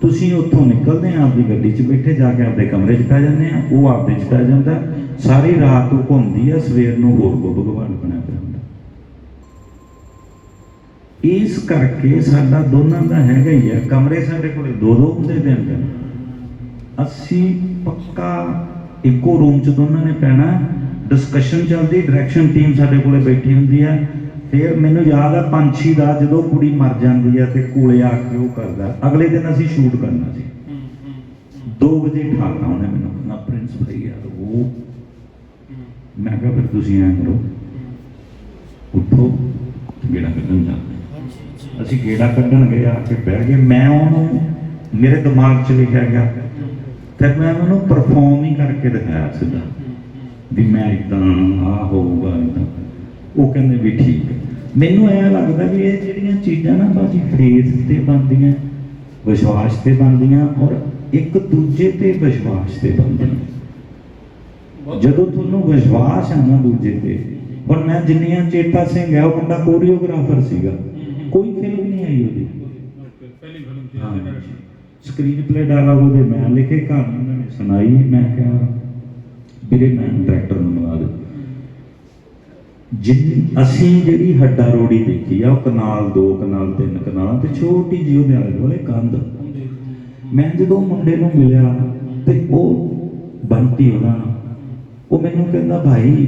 ਤੁਸੀਂ ਉੱਥੋਂ ਨਿਕਲਦੇ ਆ ਆਪਦੀ ਗੱਡੀ 'ਚ ਬੈਠੇ ਜਾ ਕੇ ਆਪਦੇ ਕਮਰੇ 'ਚ ਪੈ ਜਾਂਦੇ ਆ ਉਹ ਆਪਦੇ 'ਚ ਪੈ ਜਾਂਦਾ। ਸਾਰੀ ਰਾਤ ਉਹ ਘੁੰਮਦੀ ਆ ਸਵੇਰ ਨੂੰ ਹੋਰ ਕੋ ਭਗਵਾਨ ਬਣਿਆ ਪਿਆ। ਇਸ ਕਰਕੇ ਸਾਡਾ ਦੋਨਾਂ ਦਾ ਹੈਗਾ ਹੀ ਹੈ ਕਮਰੇ ਸਾਡੇ ਕੋਲੇ ਦੋ ਦੋ ਹੁੰਦੇ ਦਿਨ ਦਿਨ ਅਸੀਂ ਪੱਕਾ ਇੱਕੋ ਰੂਮ 'ਚ ਦੋਨਾਂ ਨੇ ਪੈਣਾ। ਡਿਸਕਸ਼ਨ ਚੱਲਦੀ ਡਾਇਰੈਕਸ਼ਨ ਟੀਮ ਸਾਡੇ ਕੋਲੇ ਬੈਠੀ ਹੁੰਦੀ ਹੈ ਫਿਰ ਮੈਨੂੰ ਯਾਦ ਆ, ਪੰਛੀ ਦਾ ਜਦੋਂ ਕੁੜੀ ਮਰ ਜਾਂਦੀ ਹੈ ਤੇ ਕੋਲੇ ਆ ਕੇ ਉਹ ਕਰਦਾ। ਅਗਲੇ ਦਿਨ ਅਸੀਂ ਸ਼ੂਟ ਕਰਨਾ ਸੀ। 2 ਵਜੇ ਠਾਲਣਾ ਉਹਨੇ ਮੈਨੂੰ। ਕਹਿੰਦਾ ਪ੍ਰਿੰਸ ਭਾਈ ਯਾਰ ਉਹ। ਮੈਂ ਕਿਹਾ ਫਿਰ ਤੁਸੀਂ ਐਂ ਕਰੋ। ਉੱਠੋ, ਗੇੜਾ ਕਰਨ ਜਾਂਦੇ ਅਸੀਂ ਗੇੜਾ ਕੱਢਣ ਗਏ, ਆ ਕੇ ਬਹਿ ਗਏ। ਮੈਂ ਉਹਨੂੰ, ਮੇਰੇ ਦਿਮਾਗ 'ਚ ਲਿਖਿਆ ਗਿਆ। ਫਿਰ ਮੈਂ ਉਹਨੂੰ ਪਰਫਾਰਮ ਹੀ ਕਰਕੇ ਦਿਖਾਇਆ ਸਿੱਧਾ, ਵੀ ਮੈਂ ਇਦਾਂ ਆ ਹੋਊਗਾ ਇਦਾਂ ਉਹ ਕਹਿੰਦੇ ਵੀ ਠੀਕ ਹੈ। ਮੈਨੂੰ ਐਂ ਲੱਗਦਾ ਵੀ ਇਹ ਜਿਹੜੀਆਂ ਚੀਜ਼ਾਂ ਨਾ ਬਾਜੀ ਫੇਸ ਤੇ ਬਣਦੀਆਂ, ਵਿਸ਼ਵਾਸ ਤੇ ਬਣਦੀਆਂ ਔਰ ਇੱਕ ਦੂਜੇ ਤੇ ਵਿਸ਼ਵਾਸ ਤੇ ਬਣਦੀਆਂ। ਜਦੋਂ ਤੁਹਾਨੂੰ ਵਿਸ਼ਵਾਸ ਹੈ ਨਾ ਦੂਜੇ ਤੇ, ਹੁਣ ਮੈਂ ਜਿੰਨੀਆਂ ਚੇਤਾ ਸਿੰਘ ਹੈ ਉਹ ਮੁੰਡਾ ਕੋਰੀਓਗ੍ਰਾਫਰ ਸੀਗਾ। ਕੋਈ ਫਿਲਮ नहीं आई होती पहली फिल्म थी हाँ स्क्रीन प्ले डायलॉग ਉਹਦੇ ਮੈਂ ਲਿਖੇ ਕਹਾਣੀ ਉਹਨਾਂ ਨੇ ਸੁਣਾਈ। ਮੈਂ ਕਿਹਾ ਵੀਰੇ ਮੈਂ ਡਾਇਰੈਕਟਰ ਨੂੰ ਮਿਲਾ ਦੇ ਜਿੰਨ ਅਸੀਂ ਜਿਹੜੀ ਹੱਡਾ ਰੋੜੀ ਦੇਖੀ ਆ ਉਹ ਕਨਾਲ ਦੋ ਕਨਾਲ ਤਿੰਨ ਕਨਾਲਾਂ ਤੇ ਛੋਟੀ ਜਿਹੀ ਉਹਦੇ ਆਲੇ ਦੁਆਲੇ ਕੰਧ। ਮੈਂ ਜਦੋਂ ਮੁੰਡੇ ਨੂੰ ਮਿਲਿਆ ਤੇ ਉਹ ਬੰਤੀ ਉਹਨਾਂ ਉਹ ਮੈਨੂੰ ਕਹਿੰਦਾ ਭਾਈ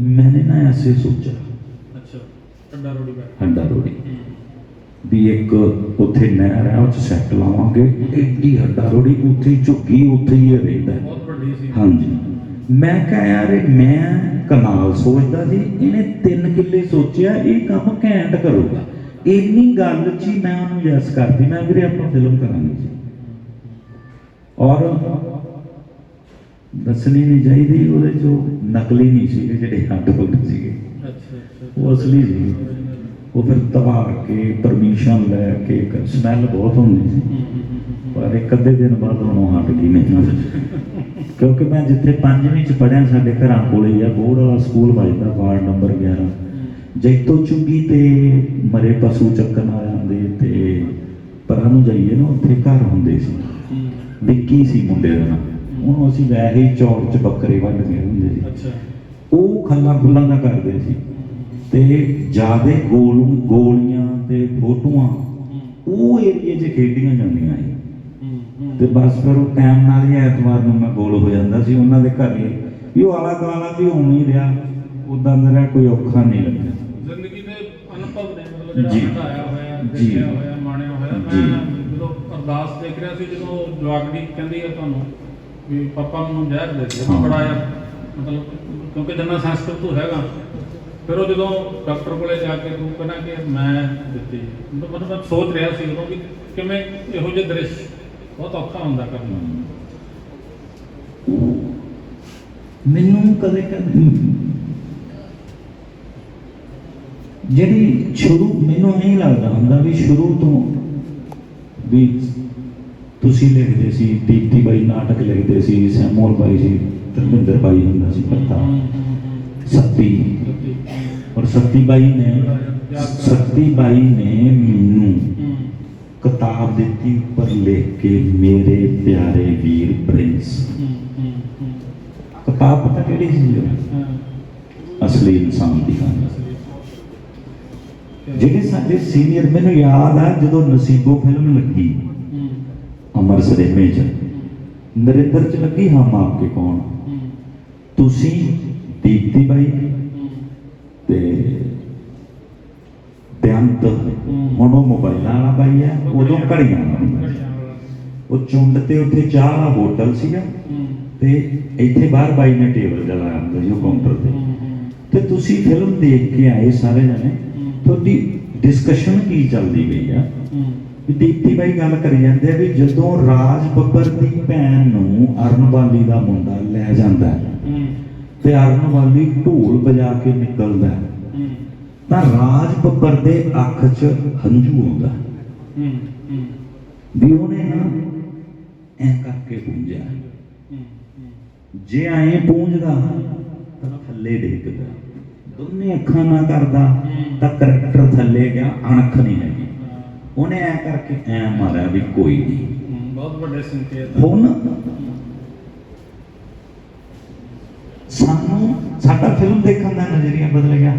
ਮੈਨੇ ਨਾ ਐਸੇ ਸੋਚਿਆ। ਅੱਛਾ ਹੱਡਾ ਰੋੜੀ ਹੱਡਾ ਰੋੜੀ। ਵੀ ਇੱਕ ਉੱਥੇ ਨਹਿਰ ਹੈ ਉਹ ਚ ਸੈੱਟ ਲਾਵਾਂਗੇ। ਏਡੀ ਹੱਡਾ ਰੋੜੀ ਉੱਥੇ ਹੀ ਝੁੱਗੀ ਉੱਥੇ ਹੀ ਰਹਿੰਦਾ ਹਾਂਜੀ। ਮੈਂ ਕਿਹਾ ਯਾਰ ਮੈਂ ਕਮਾਲ ਸੋਚਦਾ ਸੀ ਇਹਨੇ ਤਿੰਨ ਕਿੱਲੇ ਸੋਚਿਆ ਇਹ ਕੰਮ ਘੈਂਟ ਕਰੂਗਾ। ਇੰਨੀ ਗੱਲ 'ਚ ਹੀ ਮੈਂ ਉਹਨੂੰ ਯੈਸ ਕਰਦੀ ਮੈਂ ਵੀਰੇ ਆਪਾਂ ਫਿਲਮ ਕਰਾਂਗੇ ਜੀ। ਔਰ ਦੱਸਣੀ ਨਹੀਂ ਚਾਹੀਦੀ ਉਹਦੇ 'ਚ ਨਕਲੀ ਨਹੀਂ ਸੀ ਜਿਹੜੇ ਹੱਡ ਹੁੰਦੇ ਸੀਗੇ। ਅੱਛਾ ਅੱਛਾ। ਉਹ ਅਸਲੀ ਸੀ। ਉਹ ਫਿਰ ਤਵਾ ਕੇ ਪਰਮਿਸ਼ਨ ਲੈ ਕੇ ਸਮੈਲ ਬਹੁਤ ਹੁੰਦੀ ਸੀ। ਪਰ ਇੱਕ ਅੱਧੇ ਦਿਨ ਬਾਅਦ ਉਹਨੂੰ ਹਟ ਗਈ ਮੈਨੂੰ ਕਿਉਂਕਿ ਮੈਂ ਜਿੱਥੇ ਪੰਜਵੀਂ ਚ ਪੜਿਆ ਸਾਡੇ ਘਰਾਂ ਕੋਲੇ ਹੀ ਆ ਬੋਰਡ ਵਾਲਾ ਸਕੂਲ ਵੱਜਦਾ ਵਾਰਡ ਨੰਬਰ 11 ਜੈਤੋ ਚੁੰਗੀ ਤੇ ਮਰੇ ਪਸ਼ੂ ਚੱਕਣ ਆ ਜਾਂਦੇ ਤੇ ਪਰਾਂ ਨੂੰ ਜਾਈਏ ਨਾ ਉੱਥੇ ਘਰ ਹੁੰਦੇ ਸੀ। ਵਿੱਕੀ ਸੀ ਮੁੰਡੇ ਦਾ ਨਾਮ। ਉਹਨੂੰ ਅਸੀਂ ਵੈਸੇ ਹੀ ਚੌਕ ਚ ਬੱਕਰੇ ਵੱਢ ਕੇ ਹੁੰਦੇ ਸੀ। ਅੱਛਾ। ਉਹ ਖੱਲਾਂ ਖੁੱਲਾਂ ਦਾ ਕਰਦੇ ਸੀ। ਤੇ ਜਿਆਦੇ ਗੋਲ ਗੋਲੀਆਂ ਤੇ ਫੋਟੋਆਂ ਉਹ ਏਰੀਏ 'ਚ ਖੇਡੀਆਂ ਜਾਂਦੀਆਂ ਸੀ ਤੇ ਬਸ ਫਿਰ ਉਹ ਟਾਈਮ ਨਾਲ ਹੀ ਐਤਵਾਰ ਨੂੰ ਮੈਂ ਗੋਲ ਹੋ ਜਾਂਦਾ ਸੀ ਉਹਨਾਂ ਦੇ ਘਰੇ ਵੀ ਉਹ ਆਲਾ ਦੁਆਲਾ ਵੀ ਹੋਣ ਹੀ ਰਿਹਾ ਉਦਾਂ ਮੇਰਾ ਕੋਈ ਔਖਾ ਨਹੀਂ ਲੱਗਿਆ ਜ਼ਿੰਦਗੀ ਦੇ ਅਨੁਭਵ ਨੇ ਮਤਲਬ ਜਿਹੜਾ। ਹਟਾਇਆ ਹੋਇਆ ਜੀ। ਦੇਖਿਆ ਹੋਇਆ ਮਾਣਿਆ ਹੋਇਆ। ਮੈਂ ਜਦੋਂ ਅਰਦਾਸ ਦੇਖ ਰਿਹਾ ਸੀ ਜਦੋਂ ਜਵਾਗੜੀ ਕਹਿੰਦੀ ਹੈ ਤੁਹਾਨੂੰ ਵੀ ਪਾਪਾ ਨੂੰ ਜ਼ਹਿਰ ਦੇ ਦੇ ਹਾਂ। ਬੜਾ ਮਤਲਬ ਕਿਉਂਕਿ ਜਨਾ ਸੰਸਕ੍ਰਿਤ ਤੋਂ ਹੈਗਾ ਫਿਰ ਉਹ ਜਦੋਂ ਡਾਕਟਰ ਕੋਲੇ ਜਾ ਕੇ ਤੂੰ ਕਹਿੰਦਾ ਕਿ ਮੈਂ ਦਿੱਤੀ ਮਤਲਬ ਮੈਂ ਸੋਚ ਰਿਹਾ ਸੀ ਉਦੋਂ ਵੀ ਕਿਵੇਂ ਇਹੋ ਜਿਹੇ ਦ੍ਰਿਸ਼ ਬਹੁਤ ਔਖਾ ਹੁੰਦਾ ਕਰਨਾ ਮੈਨੂੰ ਕਦੇ ਕਦੇ ਜਿਹੜੀ ਸ਼ੁਰੂ ਮੈਨੂੰ ਨਹੀਂ ਲੱਗਦਾ ਹੁੰਦਾ ਵੀ ਸ਼ੁਰੂ ਤੋਂ ਵੀ ਤੁਸੀਂ ਲਿਖਦੇ ਸੀ ਦੀਪਤੀ ਬਾਈ ਨਾਟਕ ਲਿਖਦੇ ਸੀ ਸੈਮੋਲ ਬਾਈ ਸੀ ਧਰਮਿੰਦਰ ਬਾਈ ਹੁੰਦਾ ਸੀ ਪੱਤਾ ਸੱਤੀ। ਔਰ ਸੱਤੀ ਬਾਈ ਨੇ ਸੱਤੀ ਬਾਈ ਨੇ ਮੈਨੂੰ ਕਿਤਾਬ ਦਿੱਤੀ ਉੱਪਰ ਲਿਖ ਕੇ ਮੇਰੇ ਪਿਆਰੇ ਵੀਰ ਪ੍ਰਿੰਸ। ਕਿਤਾਬ ਪਤਾ ਕਿਹੜੀ ਸੀ? ਅਸਲੀ ਇਨਸਾਨ ਦੀ ਕਹਾਣੀ। ਜਿਹੜੇ ਸਾਡੇ ਸੀਨੀਅਰ ਮੈਨੂੰ ਯਾਦ ਆ ਜਦੋਂ ਨਸੀਬੋ ਫਿਲਮ ਲੱਗੀ ਅਮਰ ਸਰੇਮੇ ਚ। ਨਰਿੰਦਰ ਚ ਲੱਗੀ ਹਮ ਆਪਕੇ ਕੌਣ? ਤੁਸੀਂ ਦੀਪਤੀ ਬਾਈ। ਤੇ ਬੇਅੰਤ ਉਹ ਮੋਬਾਈਲਾਂ ਵਾਲਾ ਬਾਈ ਹੈ ਉਦੋਂ ਘੜੀਆਂ। ਉਹ ਚੁੰਡ ਤੇ ਉੱਥੇ ਚਾਹ ਦਾ ਹੋਟਲ ਸੀਗਾ। ਤੇ ਇੱਥੇ ਬਾਹਰ ਬਾਈ ਨੇ ਟੇਬਲ ਜਿਹਾ ਲਾਇਆ ਹੁੰਦਾ ਸੀ ਉਹ ਕਾਊਂਟਰ ਤੇ। ਤੇ ਤੁਸੀਂ ਫਿਲਮ ਦੇਖ ਕੇ ਆਏ ਸਾਰੇ ਜਣੇ। ਤੁਹਾਡੀ ਡਿਸਕਸ਼ਨ ਕੀ ਚੱਲਦੀ ਪਈ ਆ? ਦੀਪਤੀ ਬਾਈ ਗੱਲ ਕਰੀ ਜਾਂਦੇ ਆ ਵੀ ਜਦੋਂ ਰਾਜ ਬੱਬਰ ਦੀ ਭੈਣ ਨੂੰ ਅਰਨਵਾਲੀ ਦਾ ਮੁੰਡਾ ਲੈ ਜਾਂਦਾ ਹੈ, ਤੇ ਅਰਨਵਾਲੀ ਢੋਲ ਵਜਾ ਕੇ ਨਿਕਲਦਾ ਹੈ, ਤਾਂ ਰਾਜ ਬੱਬਰ ਦੇ ਅੱਖ 'ਚ ਹੰਝੂ ਆਉਂਦਾ ਹੈ। ਵੀ ਉਹਨੇ ਨਾ ਐ ਕਰਕੇ ਪੂੰਝਿਆ ਜੇ ਐਂ ਪੂੰਝਦਾ ਤਾਂ ਥੱਲੇ ਡਿੱਗਦਾ ਦੋਨੇ ਅੱਖਾਂ ਨਾ ਕਰਦਾ ਤਾਂ ਕਰੈਕਟਰ ਥੱਲੇ ਗਿਆ ਅਣਖ ਨਹੀਂ ਹੈਗੀ। ਉਹਨੇ ਐ ਕਰਕੇ ਐ ਮਾਰਿਆ ਵੀ ਕੋਈ ਨਹੀਂ। ਬਹੁਤ ਵੱਡੇ ਸੰਕੇਤ ਹੁਣ ਸਾਨੂੰ ਸਾਡਾ ਫਿਲਮ ਦੇਖਣ ਦਾ ਨਜ਼ਰੀਆ ਬਦਲ ਗਿਆ।